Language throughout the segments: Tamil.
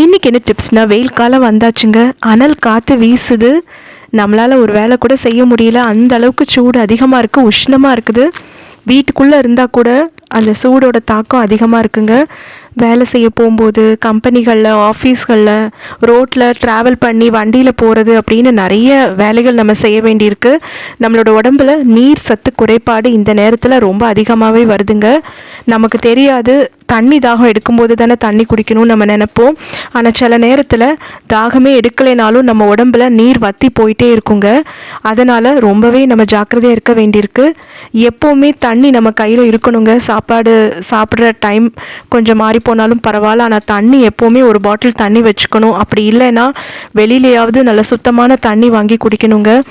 இன்றைக்கி என்ன டிப்ஸ்னால் வெயில் காலம் வந்தாச்சுங்க. அனல் காற்று வீசுது. நம்மளால் ஒரு வேலை கூட செய்ய முடியல. அந்த அளவுக்கு சூடு அதிகமாக இருக்குது உஷ்ணமாக இருக்குது. வீட்டுக்குள்ளே இருந்தால் கூட அந்த சூடோட தாக்கம் அதிகமாக இருக்குங்க. வேலை செய்ய போகும்போது கம்பெனிகளில் ஆஃபீஸ்களில் ரோட்டில் ட்ராவல் பண்ணி வண்டியில் போகிறது அப்படின்னு நிறைய வேலைகள் நம்ம செய்ய வேண்டியிருக்கு. நம்மளோட உடம்புல நீர் சத்து குறைபாடு இந்த நேரத்தில் ரொம்ப அதிகமாகவே வருதுங்க. நமக்கு தெரியாது தண்ணி தாகம் எடுக்கும்போது தானே தண்ணி குடிக்கணும்னு நம்ம நினைப்போம். ஆனால் சில நேரத்தில் தாகமே எடுக்கலைனாலும் நம்ம உடம்புல நீர் வத்தி போயிட்டே இருக்குங்க. அதனால் ரொம்பவே நம்ம ஜாக்கிரதையாக இருக்க வேண்டியிருக்கு. எப்போவுமே தண்ணி நம்ம கையில் இருக்கணுங்க. சாப்பாடு சாப்பிட்ற டைம் கொஞ்சம் மாறி போனாலும் பரவாயில்ல. ஆனால் தண்ணி எப்போவுமே ஒரு பாட்டில் தண்ணி வச்சுக்கணும். அப்படி இல்லைன்னா வெளியிலையாவது நல்ல சுத்தமான தண்ணி வாங்கி குடிக்கணுங்க.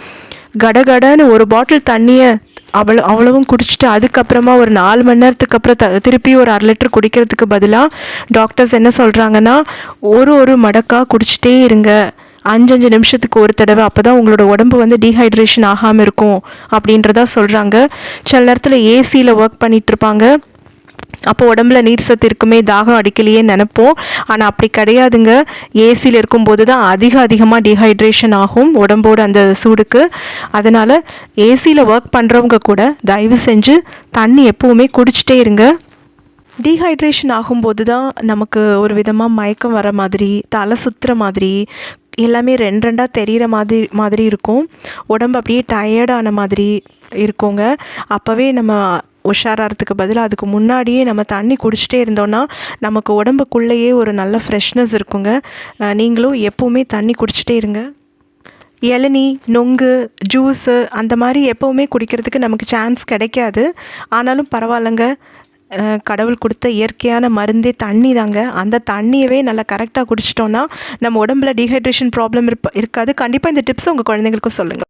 கடகடன்னு ஒரு பாட்டில் தண்ணியை அவ்வளோ அவ்வளவும் குடிச்சிட்டு அதுக்கப்புறமா ஒரு நாலு மணி நேரத்துக்கு அப்புறம் த திருப்பி ஒரு அரை லிட்டர் குடிக்கிறதுக்கு பதிலாக டாக்டர்ஸ் என்ன சொல்கிறாங்கன்னா ஒரு ஒரு மடக்காக குடிச்சிட்டே இருங்க. அஞ்சஞ்சு நிமிஷத்துக்கு ஒரு தடவை அப்போ தான் உங்களோட உடம்பு வந்து டீஹைட்ரேஷன் ஆகாமல் இருக்கும் அப்படின்றதா சொல்கிறாங்க சில நேரத்தில் ஏசியில் ஒர்க் பண்ணிகிட்ருப்பாங்க அப்போ உடம்புல நீர் சத்து இருக்குமே தாகம் அடிக்கலையே நினைப்போம். ஆனால் அப்படி கிடையாதுங்க. ஏசியில் இருக்கும்போது தான் அதிக அதிகமாக டீஹைட்ரேஷன் ஆகும் உடம்போட அந்த சூடுக்கு. அதனால் ஏசியில் ஒர்க் பண்ணுறவங்க கூட தயவு செஞ்சு தண்ணி எப்போவுமே குடிச்சிட்டே இருங்க. டீஹைட்ரேஷன் ஆகும்போது தான் நமக்கு ஒரு விதமாக மயக்கம் வர மாதிரி தலை சுற்றுற மாதிரி எல்லாமே ரெண்டு ரெண்டாக தெரிகிற மாதிரி மாதிரி இருக்கும். உடம்பு அப்படியே டயர்டான மாதிரி இருக்கோங்க. அப்போவே நம்ம உஷாராகிறதுக்கு பதிலாக அதுக்கு முன்னாடியே நம்ம தண்ணி குடிச்சிட்டே இருந்தோன்னா நமக்கு உடம்புக்குள்ளேயே ஒரு நல்ல ஃப்ரெஷ்னஸ் இருக்குங்க. நீங்களும் எப்போவுமே தண்ணி குடிச்சிட்டே இருங்க. இளநி நொங்கு ஜூஸு அந்த மாதிரி எப்போவுமே குடிக்கிறதுக்கு நமக்கு சான்ஸ் கிடைக்காது. ஆனாலும் பரவாயில்லைங்க. கடவுள் கொடுத்த இயற்கையான மருந்தே தண்ணி தாங்க. அந்த தண்ணியவே நல்லா கரெக்டாக குடிச்சிட்டோன்னா நம்ம உடம்புல டீஹைட்ரேஷன் ப்ராப்ளம் இருப்ப இருக்காது. கண்டிப்பாக இந்த டிப்ஸ் உங்கள் குழந்தைங்களுக்கும் சொல்லுங்கள்